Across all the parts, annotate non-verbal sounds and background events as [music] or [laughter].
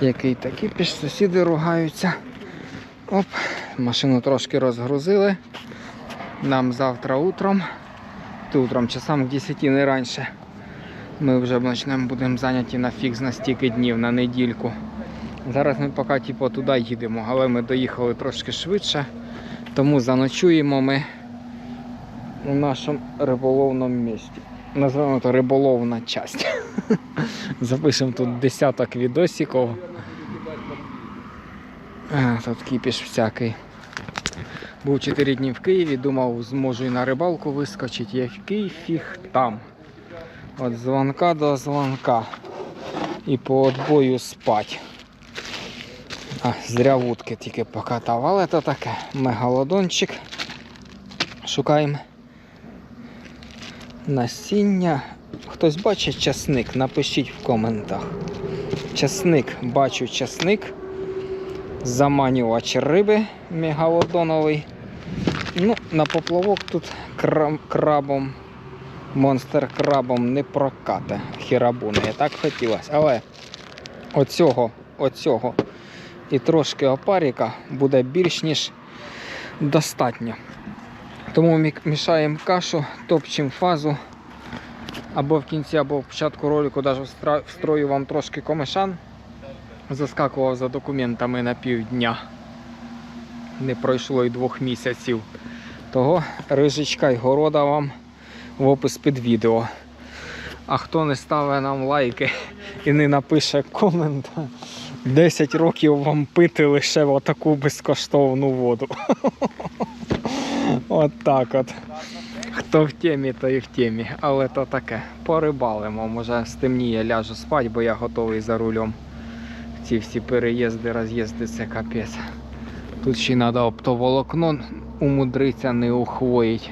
Який такий піш, сусіди ругаються. Оп, машину трошки розгрузили. Нам завтра утром, ти утром часам к 10 не раніше. Ми вже почнемо будемо зайняті на фікс на стільки днів, на недільку. Зараз ми поки типу, туди їдемо, але ми доїхали трошки швидше, тому заночуємо ми у нашому риболовному місті. Називаємо це риболовна часть. [laughs] Запишемо тут десяток відосиків. Тут кіпіш всякий. Був 4 дні в Києві, думав, зможу і на рибалку вискочити, який фіг там. От дзвонка до дзвонка. І по отбою спать. А, зря вудки тільки покатав, але то таке. Мегалодончик. Шукаємо насіння. Хтось бачить часник? Напишіть в коментах. Часник, бачу часник. Заманювач риби мегалодоновий. Ну, на поплавок тут крабом, монстр крабом не прокате. Хірабуни. Так хотілося. Але оцього, оцього і трошки опаріка буде більш ніж достатньо. Тому мі- мішаємо кашу, топчемо фазу. Або в кінці, або в початку ролику навіть встрою вам трошки комишан. Заскакував за документами на півдня. Не пройшло й двох місяців. Того рижечка й города вам в опис під відео. А хто не ставить нам лайки і не напише комент, 10 років вам пити лише отаку безкоштовну воду. [laughs] От так от. Хто в темі, той в темі. Але то таке. Порибалимо. Може стемніє ляжу спать, бо я готовий за рулем. Ці всі переїзди, роз'їзди це капець. Тут ще треба оптоволокно умудриться не ухвоїть.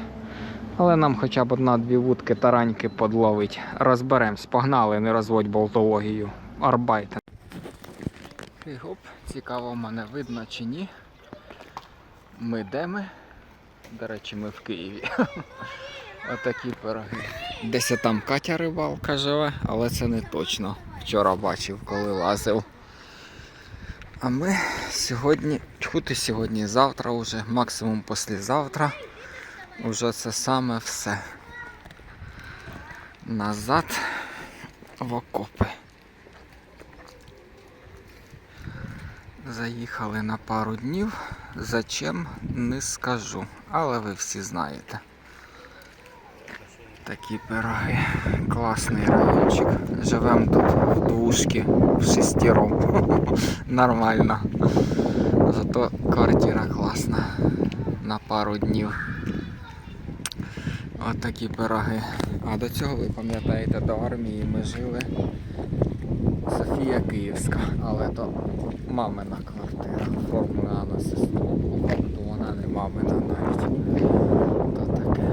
Але нам хоча б одна-дві вудки тараньки подловить. Розберемось, погнали, не розводь болтологію. Арбайтен. І гоп, цікаво, мене видно чи ні. Ми де ми? До речі, ми в Києві. [laughs] Отакі пироги. Десь там Катя рибалка живе, але це не точно. Вчора бачив, коли лазив. А ми сьогодні, чути сьогодні, завтра вже, максимум післязавтра. Уже це саме все. Назад в окопи. Заїхали на пару днів. Зачем не скажу, але ви всі знаєте. Такі пироги. Класний райончик. Живемо тут в двушки, в шестером. [laughs] Нормально. Зато квартира класна. На пару днів. От такі пироги. А до цього ви пам'ятаєте, до армії ми жили. Софія Київська, але то мамина квартира. Оформлена на сестру, мамина навіть. То таке.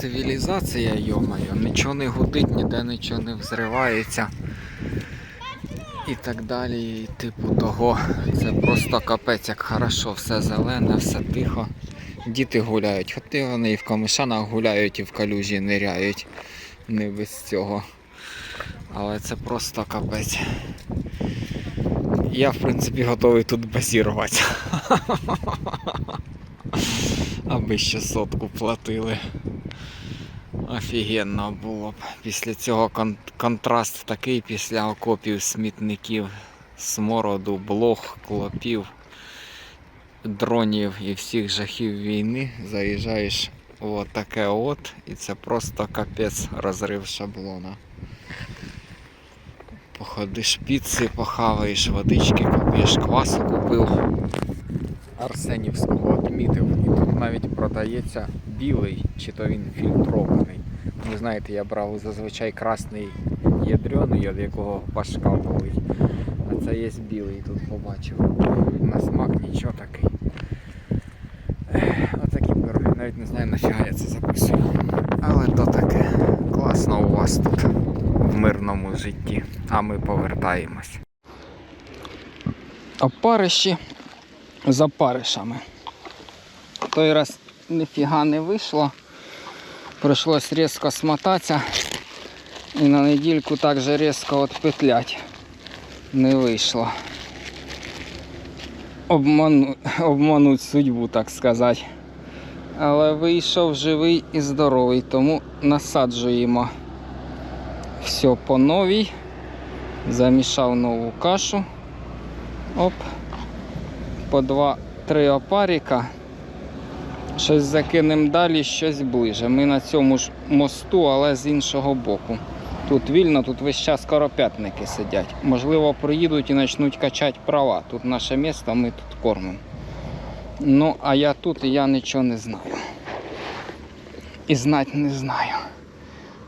Цивілізація, йомаю, нічого не гудить, ніде нічого не взривається. І так далі, і типу того. Це просто капець, як хорошо, все зелене, все тихо. Діти гуляють, хоча вони і в камишанах гуляють, і в калюжі ниряють. Не без цього. Але це просто капець. Я, в принципі, готовий тут базіруватися. Аби ще сотку платили. Офігенно було б. Після цього кон- контраст такий після окопів, смітників, смороду, блох, клопів, дронів і всіх жахів війни. Заїжджаєш в таке от, і це просто капець розрив шаблона. Походиш піци, похаваєш водички, купиш квасу купив. Арсенівського відмітив. І тут навіть продається білий, чи то він фільтрований. Ви знаєте, я брав зазвичай красний ядрений, від якого башка. А це є білий, тут побачив. На смак нічого такий. Отакі пироги. Навіть не знаю нафіга я це записую. Але то таке. Класно у вас тут в мирному житті. А ми повертаємось. Опариші за паришами. Той раз ніфіга не вийшло. Прийшлось різко смотатися і на недільку так же різко відпетлять. не вийшло. Обману... Обмануть судьбу, так сказати. Але вийшов живий і здоровий, тому насаджуємо все по новій. Замішав нову кашу. Оп. По два-три опаріка. Щось закинемо далі, щось ближе. Ми на цьому ж мосту, але з іншого боку. Тут вільно, тут весь час коропятники сидять. Можливо, приїдуть і почнуть качати права. Тут наше місто, ми тут кормимо. Ну, а я тут і я нічого не знаю. І знати не знаю.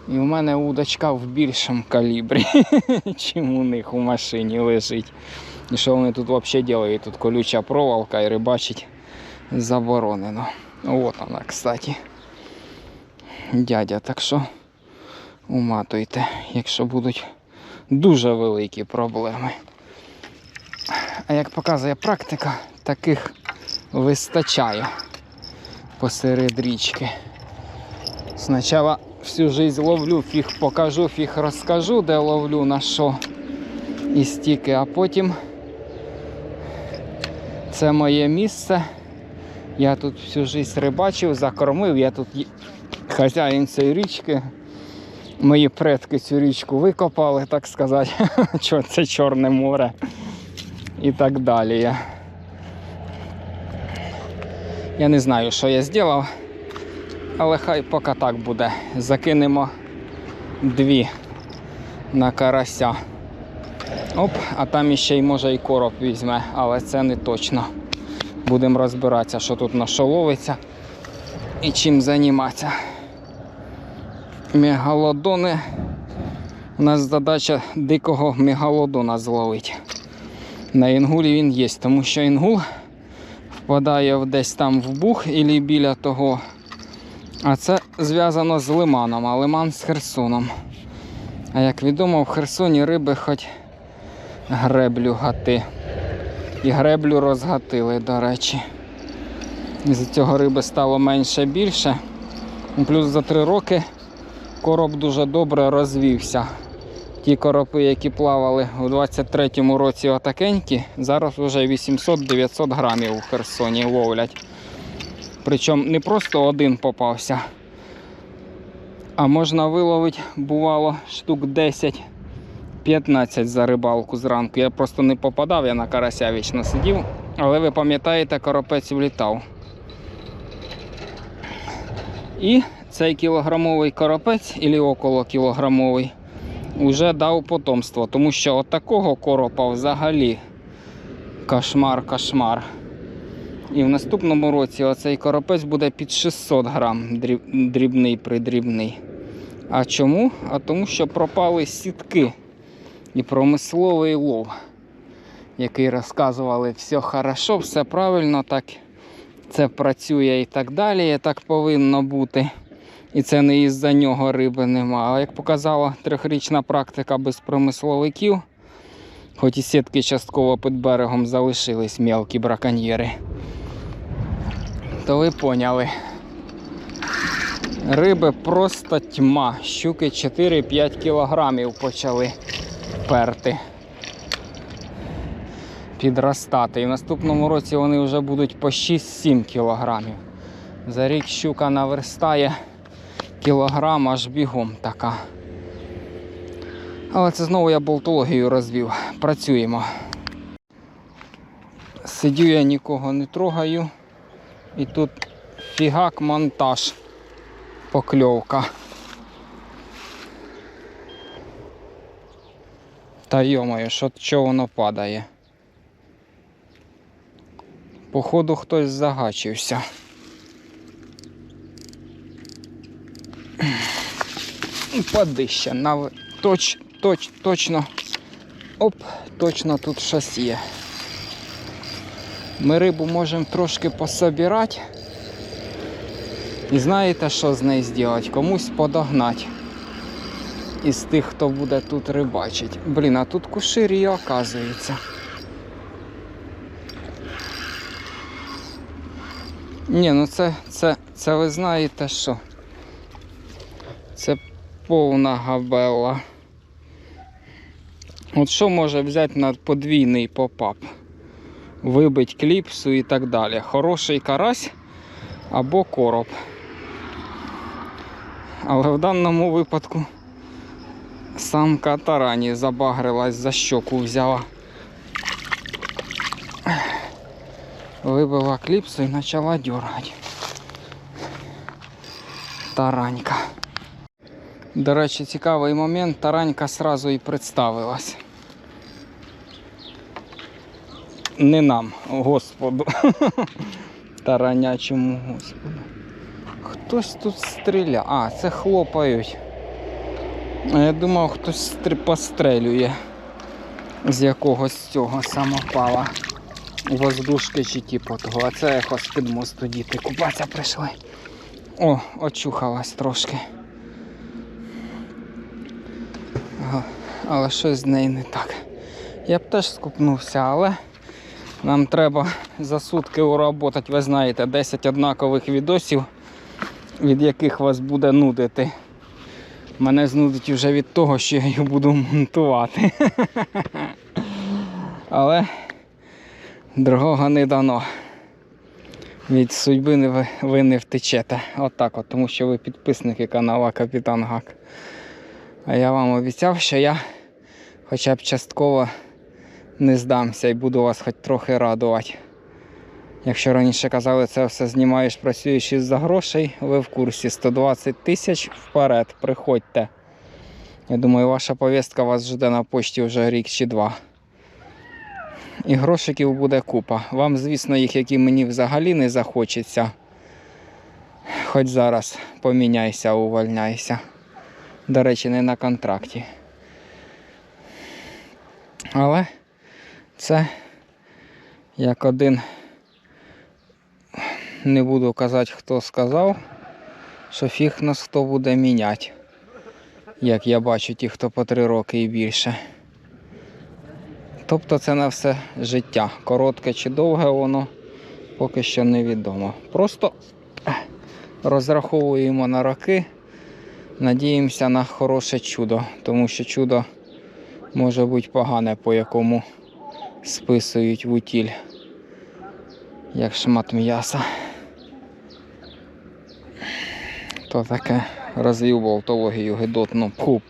І в мене удочка в більшому калібрі, [laughs] чим у них у машині лежить. І що вони тут взагалі роблять? Тут колюча проволока і рибачить заборонено. От вона, кстати. Дядя, так що уматуйте, якщо будуть дуже великі проблеми. А як показує практика, таких вистачає посеред річки. Спочатку всю жизнь ловлю, фіг покажу, фіг розкажу, де ловлю на що і стільки, а потім це моє місце. Я тут всю жизнь рибачив, закормив, я тут хазяїн цієї річки. Мої предки цю річку викопали, так сказати. [laughs] Це Чорне море і так далі. Я не знаю, що я зробив, але хай поки так буде. Закинемо дві на карася. Оп, а там іще й може і короб візьме, але це не точно. Будемо розбиратися, що тут на ловиться і чим займатися. Мегалодони. У нас задача дикого мегалодона зловити. На інгулі він є, тому що інгул впадає десь там в бух і біля того. А це зв'язано з лиманом, а лиман з Херсоном. А як відомо, в Херсоні риби хоч греблю гати. І греблю розгатили, до речі. З цього риби стало менше більше. Плюс за три роки короб дуже добре розвівся. Ті коропи, які плавали у 23-му році отакенькі, зараз вже 800-900 грамів у Херсоні ловлять. Причому не просто один попався, а можна виловити, бувало, штук 10-15 за рибалку зранку. Я просто не попадав, я на карася вічно сидів, але ви пам'ятаєте, коропець влітав. І цей кілограмовий коропець, або около кілограмовий, вже дав потомство, тому що от такого коропа взагалі кошмар-кошмар. І в наступному році оцей коропець буде під 600 грам дрібний придрібний. А чому? А тому що пропали сітки і промисловий лов, який розказували, все хорошо, все правильно, так це працює і так далі, і так повинно бути. І це не із-за нього риби нема. А як показала трьохрічна практика без промисловиків, хоч і сітки частково під берегом залишились мелкі браконьєри, то ви поняли. Риби просто тьма. Щуки 4-5 кілограмів почали перти. Підростати. І в наступному році вони вже будуть по 6-7 кілограмів. За рік щука наверстає кілограм аж бігом така. Але це знову я болтологію розвів. Працюємо. Сидю я нікого не трогаю. І тут фігак монтаж. Покльовка. Та йомаю, що чого воно падає? Походу хтось загачився. Пади ще на точ, точ, точно. Оп, точно тут щось є. Ми рибу можемо трошки пособирати. І знаєте, що з нею зробити? Комусь подогнати. Із тих, хто буде тут рибачить. Блін, а тут куширі оказується. Ні, ну це, це, це ви знаєте що? Це повна габела. От що може взяти на подвійний попап? Вибить кліпсу і так далі. Хороший карась або короб. Але в даному випадку самка тарані забагрилась за щоку взяла. Вибила кліпсу і почала дергати. Таранька. До речі, цікавий момент, таранька сразу і представилась. Не нам, Господу. [laughs] Таранячому Господу. Хтось тут стріляє. А, це хлопають. Я думав, хтось стр- пострелює з якогось цього самопала. Воздушки чи типу того. А це якось під мосту діти купатися прийшли. О, очухалась трошки. Але щось з нею не так. Я б теж скупнувся, але нам треба за сутки уработати, ви знаєте, 10 однакових відосів, від яких вас буде нудити. Мене знудить вже від того, що я їх буду монтувати. [laughs] Але другого не дано. Від судьби ви, не втечете. Отак от, тому що ви підписники каналу Капітан Гак. А я вам обіцяв, що я хоча б частково не здамся і буду вас хоч трохи радувати. Якщо раніше казали, це все знімаєш, працюєш із-за грошей, ви в курсі 120 тисяч вперед, приходьте. Я думаю, ваша повістка вас жде на пошті вже рік чи два. І грошиків буде купа. Вам, звісно, їх, які мені взагалі не захочеться. Хоч зараз поміняйся, увольняйся. До речі, не на контракті. Але це як один, не буду казати, хто сказав, що фіг нас хто буде міняти. Як я бачу, ті, хто по три роки і більше. Тобто це на все життя. Коротке чи довге воно поки що невідомо. Просто розраховуємо на роки, надіємося на хороше чудо, тому що чудо може бути погане, по якому списують в утіль, як шмат м'яса. То таке розвів болтологію гидотну. Пху.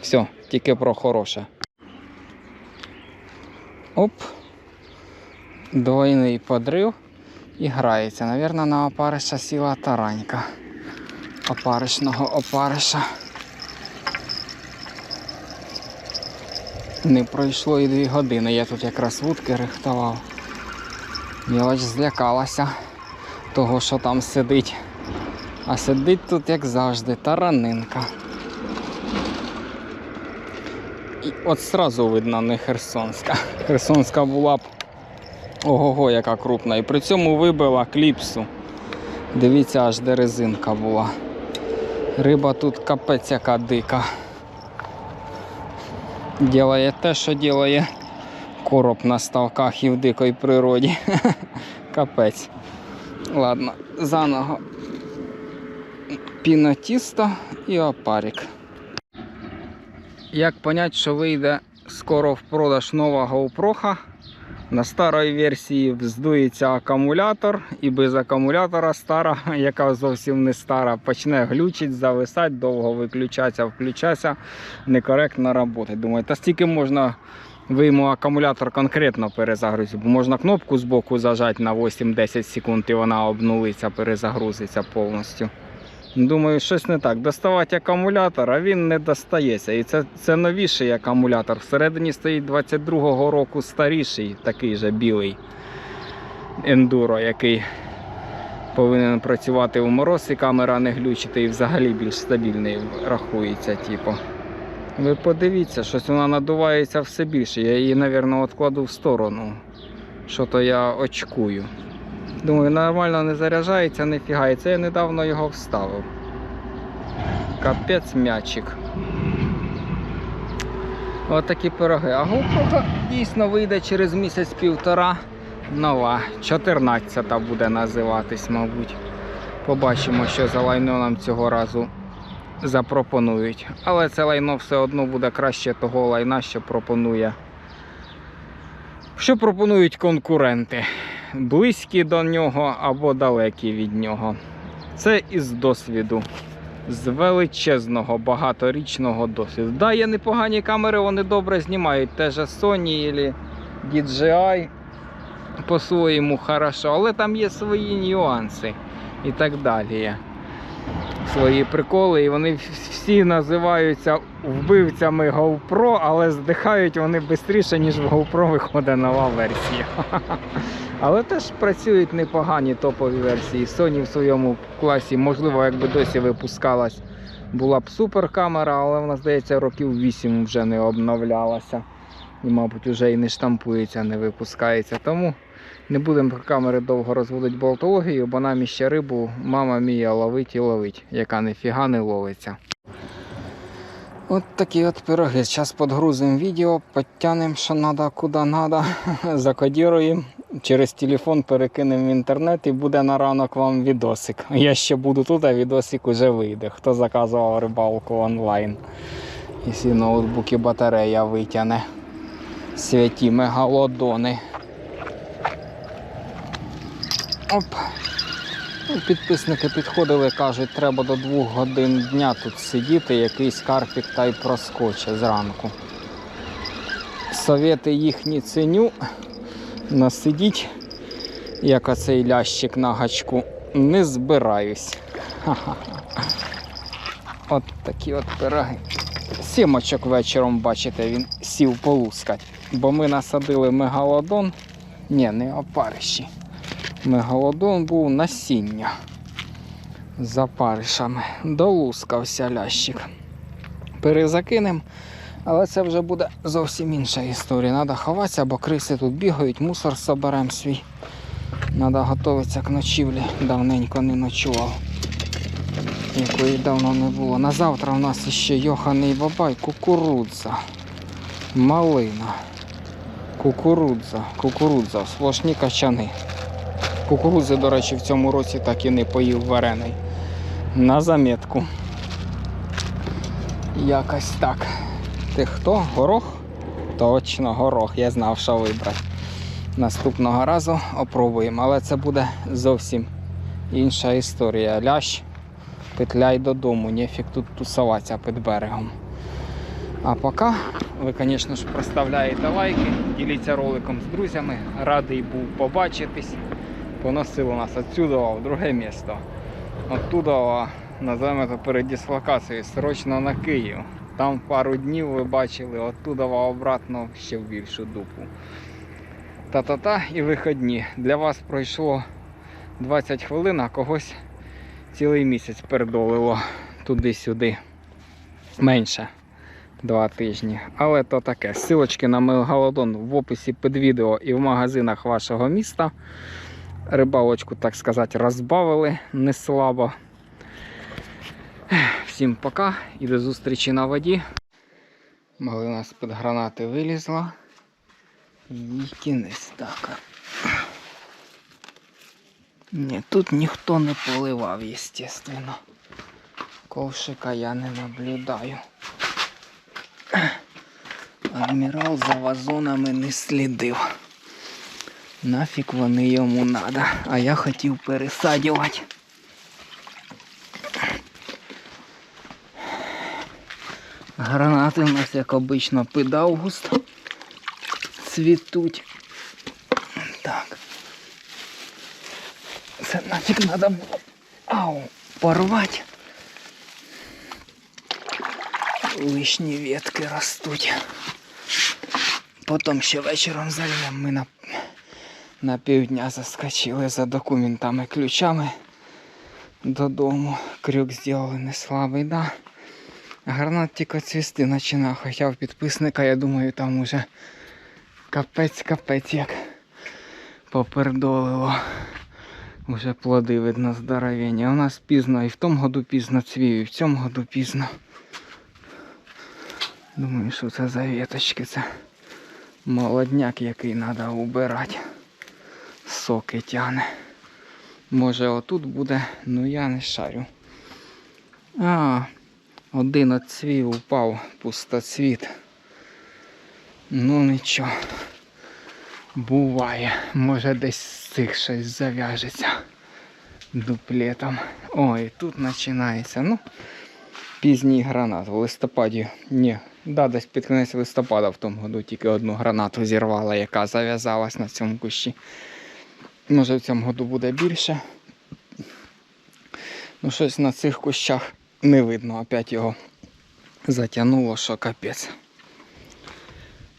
Все, тільки про хороше. Оп. Двойний подрив і грається. Навірно, на опариша сіла таранька. Опаришного опариша. Не пройшло і дві години. Я тут якраз вудки рихтував. Мілоч злякалася того, що там сидить. А сидить тут, як завжди, таранинка. І от сразу видно не Херсонська. Херсонська була б ого-го, яка крупна. І при цьому вибила кліпсу. Дивіться, аж де резинка була. Риба тут капець яка дика. Ділає те, що ділає короб на ставках і в дикій природі. [laughs] Капець. Ладно, заново пінотісто і опарик. Як понять, що вийде скоро в продаж нова GoPro? На старої версії вздується акумулятор, і без акумулятора стара, [laughs] яка зовсім не стара, почне глючить, зависати, довго виключатися, включатися, некоректно працювати. Думаю, та стільки можна ви йому акумулятор конкретно перезагрузити, бо можна кнопку з боку зажати на 8-10 секунд і вона обнулиться, перезагрузиться повністю. Думаю, щось не так. Доставати акумулятор, а він не достається. І це, це новіший акумулятор. Всередині стоїть 22-го року старіший, такий же білий ендуро, який повинен працювати в мороз і камера не глючити і взагалі більш стабільний рахується. Типу. Ви подивіться, щось вона надувається все більше. Я її, мабуть, відкладу в сторону. Що то я очкую. Думаю, нормально не заряджається, не фігається. Я недавно його вставив. Капець м'ячик. Ось такі пироги. А GoPro дійсно вийде через місяць-півтора. Нова. 14-та буде називатись, мабуть. Побачимо, що за лайно нам цього разу запропонують. Але це лайно все одно буде краще того лайна, що пропонує. Що пропонують конкуренти, близькі до нього або далекі від нього. Це із досвіду, з величезного багаторічного досвіду. Да, є непогані камери, вони добре знімають. Те же Sony або DJI по-своєму хорошо, але там є свої нюанси і так далі. Свої приколи, і вони всі називаються вбивцями GoPro, але здихають вони швидше, ніж в GoPro виходить нова версія. [laughs] Але теж працюють непогані топові версії. Sony в своєму класі, можливо, якби досі випускалась, була б суперкамера, але вона, здається, років 8 вже не обновлялася. І, мабуть, вже і не штампується, не випускається. Тому не будемо про камери довго розводити болтологію, бо нам іще рибу мама мія ловить і ловить, яка ніфіга не ловиться. От такі от пироги. Зараз підгрузимо відео, підтягнемо, що треба, куди треба, [laughs] закодіруємо. Через телефон перекинемо в інтернет і буде на ранок вам відосик. Я ще буду тут, а відосик уже вийде. Хто заказував рибалку онлайн. Якщо ноутбук і батарея витягне. Святі мегалодони. Оп. Ну, Підписники підходили, кажуть, треба до двох годин дня тут сидіти, якийсь карпік та й проскоче зранку. Совєти їхні ценю. Насидіть, як оцей лящик на гачку, не збираюсь. Ха-ха-ха. От такі от пироги. Сімочок вечором, бачите, він сів полускать. Бо ми насадили мегалодон. Ні, не опариші. Мегалодон був насіння з опаришами. Долускався лящик. Перезакинем, але це вже буде зовсім інша історія. Треба ховатися, бо криси тут бігають, мусор соберемо свій. Треба готуватися к ночівлі. Давненько не ночував. Якої давно не було. На завтра у нас ще йоханий бабай, кукурудза, малина, кукурудза, кукурудза, сплошні качани. Кукурудзи, до речі, в цьому році так і не поїв варений. На замітку. Якось так. Ти хто? Горох? Точно, горох. Я знав, що вибрати. Наступного разу опробуємо, але це буде зовсім інша історія. Лящ, петляй додому, нефік тут тусуватися під берегом. А поки ви, звісно ж, проставляєте лайки, діліться роликом з друзями. Радий був побачитись. Поносило нас отсюда в друге місто. Оттуда, називаємо це передислокацією, срочно на Київ. Там пару днів ви бачили, оттуда обратно ще в більшу дупу. Та-та-та і виходні. Для вас пройшло 20 хвилин, а когось цілий місяць передолило туди-сюди. Менше. Два тижні. Але то таке. Силочки на мегалодон в описі під відео і в магазинах вашого міста. Рибалочку, так сказати, розбавили не слабо. Всім пока і до зустрічі на воді. Малина з-під гранати вилізла. І кінець так. Ні, тут ніхто не поливав, естественно. Ковшика я не наблюдаю. Адмірал за вазонами не слідив. Нафіг вони йому надо. А я хотів пересадювати. Гранати у нас, як обично, під август цвітуть. Так. Це нафіг треба ау, порвати. Лишні ветки ростуть. Потім ще вечором зальємо ми на, на півдня заскочили за документами, ключами додому. Крюк зробили не слабий, да. Гранат тільки цвісти починав, хоча в підписника, я думаю, там уже капець-капець як попердолило. Уже плоди видно здоровення. У нас пізно і в тому году пізно цвів, і в цьому году пізно. Думаю, що це за веточки, це молодняк, який треба убирати. Соки тягне. Може отут буде, ну я не шарю. А, Один оцвів упав, пустоцвіт. Ну нічого. Буває. Може десь з цих щось зав'яжеться дуплетом. Ой, тут починається. Ну, пізній гранат. В листопаді. Ні. Да, десь під кінець листопада в тому году тільки одну гранату зірвала, яка зав'язалась на цьому кущі. Може в цьому году буде більше. Ну, щось на цих кущах не видно. Опять його затягнуло, що капець.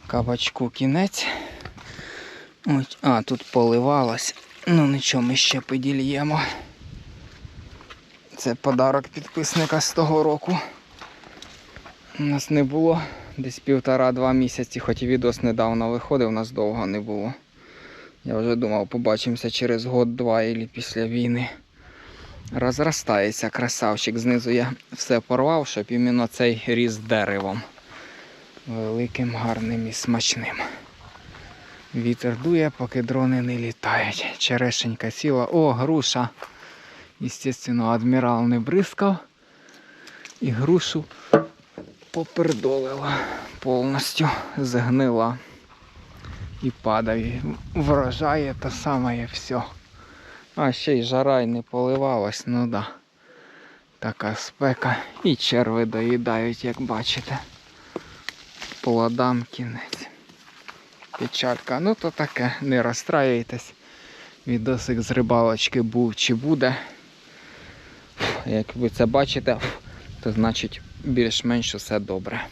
Кабачку кінець. Ось, а, тут поливалось. Ну нічого, ми ще подільємо. Це подарок підписника з того року. У нас не було десь півтора-два місяці, хоч і відос недавно виходив, у нас довго не було. Я вже думав, побачимося через год-два і після війни. Розростається красавчик. Знизу я все порвав, щоб іменно цей ріс деревом. Великим, гарним і смачним. Вітер дує, поки дрони не літають. Черешенька сіла. О, груша. Естественно, адмірал не бризкав. І грушу попердолила повністю, згнила. І падає. Врожає те саме все. А ще й жара й не поливалась, ну да. Така спека. І черви доїдають, як бачите. Плодам кінець. Печалька. Ну то таке, не розстраюйтесь. Відосик з рибалочки був чи буде. Як ви це бачите, то значить більш-менш усе добре.